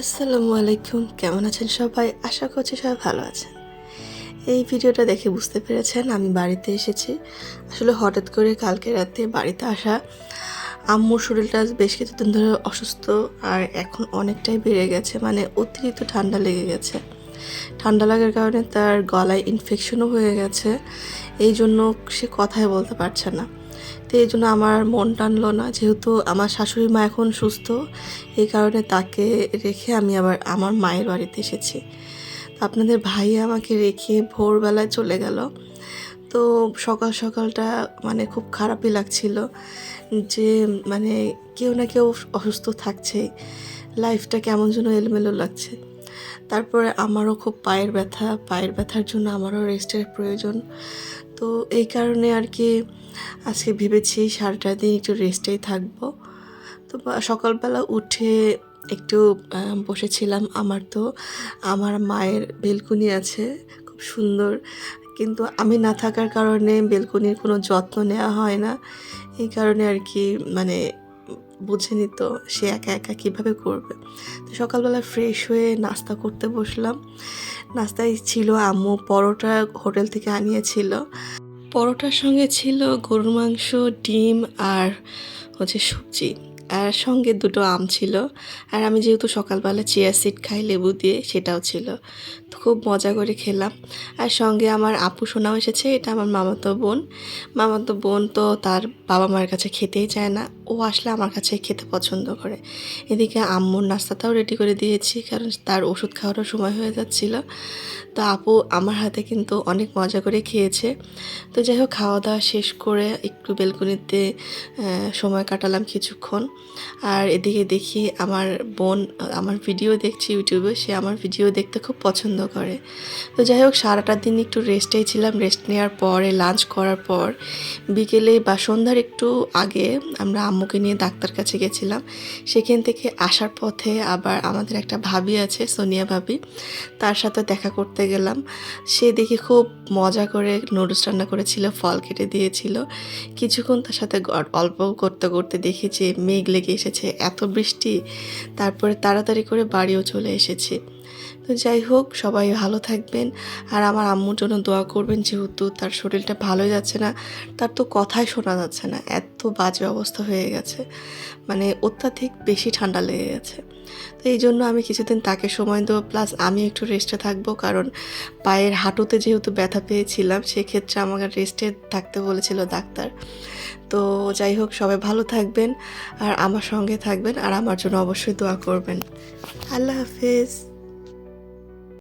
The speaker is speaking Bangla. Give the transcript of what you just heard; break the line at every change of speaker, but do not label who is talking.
আসসালামু আলাইকুম। কেমন আছেন সবাই? আশা করছি সবাই ভালো আছেন। এই ভিডিওটা দেখে বুঝতে পেরেছেন আমি বাড়িতে এসেছি। আসলে হঠাৎ করে কালকে রাতে বাড়িতে আসা আম্মুর শরীরটা বেশ কিছুদিন ধরে অসুস্থ আর এখন অনেকটাই বেড়ে গেছে মানে অতিরিক্ত ঠান্ডা লেগে গেছে। ঠান্ডা লাগার কারণে তার গলায় ইনফেকশনও হয়ে গেছে। এই জন্য সে কথাই বলতে পারছে না। তো এই জন্য আমার মন টানলো না। যেহেতু আমার শাশুড়ি মা এখন সুস্থ, এই কারণে তাকে রেখে আমি আবার আমার মায়ের বাড়িতে এসেছি। আপনাদের ভাই আমাকে রেখে ভোরবেলায় চলে গেল। তো সকাল সকালটা মানে খুব খারাপই লাগছিল যে মানে কেউ না কেউ অসুস্থ থাকছেই। লাইফটা কেমন যেন এলোমেলো লাগছে। তারপরে আমারও খুব পায়ের ব্যথা, পায়ের ব্যথার জন্য আমারও রেস্টের প্রয়োজন। তো এই কারণে আর কি আজকে ভেবেছি সারাটা দিন একটু রেস্টেই থাকব। তো সকালবেলা উঠে একটু বসেছিলাম আমার তো। আমার মায়ের বেলকুনি আছে, খুব সুন্দর। কিন্তু আমি না থাকার কারণে বেলকুনির কোনো যত্ন নেওয়া হয় না। এই কারণে আর কি মানে বুঝেনি নিত সে একা একা কীভাবে করবে। তো সকালবেলা ফ্রেশ হয়ে নাস্তা করতে বসলাম। নাস্তায় ছিল আম্মু, পরোটা হোটেল থেকে আনিয়েছিল। পরোটার সঙ্গে ছিল গরুর মাংস, ডিম আর হচ্ছে সবজি। আর সঙ্গে দুটো আম ছিল। আর আমি যেহেতু সকালবেলা চিয়া সিড খাই, লেবু দিয়ে, সেটাও ছিল। তো খুব মজা করে খেলাম। আর সঙ্গে আমার আপু সোনাও এসেছে, এটা আমার মামাতো বোন। মামাতো বোন তো তার বাবা মার কাছে খেতেই চায় না। ও আসলে আমার কাছে খেতে পছন্দ করে। এদিকে আম্মুর নাস্তাটাও রেডি করে দিয়েছি, কারণ তার ওষুধ খাওয়ারও সময় হয়ে যাচ্ছিল। তো আপু আমার হাতে কিন্তু অনেক মজা করে খেয়েছে। তো যাই হোক, খাওয়া দাওয়া শেষ করে একটু বেলকুনিতে সময় কাটালাম কিছুক্ষণ। আর এদিকে দেখি আমার বোন, আমার ভিডিও দেখছি ইউটিউবে, সে আমার ভিডিও দেখতে খুব পছন্দ করে। তো যাই হোক, সারাটা দিন একটু রেস্টেই ছিলাম। রেস্ট নেওয়ার পরে লাঞ্চ করার পর, বিকেলে বা সন্ধ্যার একটু আগে আমরা আম্মুকে নিয়ে ডাক্তার কাছে গেছিলাম। সেখান থেকে আসার পথে আবার আমাদের একটা ভাবি আছে, সোনিয়া ভাবি, তার সাথে দেখা করতে গেলাম। সে দেখি খুব মজা করে নুডলস রান্না করেছিল, ফল কেটে দিয়েছিল। কিছুক্ষণ তার সাথে অল্প করতে করতে দেখি যে মেঘ লেগে এসেছে এত বৃষ্টি। তারপরে তাড়াতাড়ি করে বাড়িও চলে এসেছি। তো যাই হোক, সবাই ভালো থাকবেন। আর আমার আম্মুর জন্য দোয়া করবেন, যেহেতু তার শরীরটা ভালো যাচ্ছে না। তার তো কথাই শোনা যাচ্ছে না, এত বাজে অবস্থা হয়ে গেছে। মানে অত্যাধিক বেশি ঠান্ডা লেগে গেছে। তো এই জন্য আমি কিছুদিন তাকে সময় দেবো, প্লাস আমি একটু রেস্টে থাকব, কারণ পায়ের হাঁটুতে যেহেতু ব্যথা পেয়েছিলাম, সেক্ষেত্রে আমাকে রেস্টে থাকতে বলেছিল ডাক্তার। তো যাই হোক, সবাই ভালো থাকবেন, আর আমার সঙ্গে থাকবেন, আর আমার জন্য অবশ্যই দোয়া করবেন। আল্লাহ হাফিজ।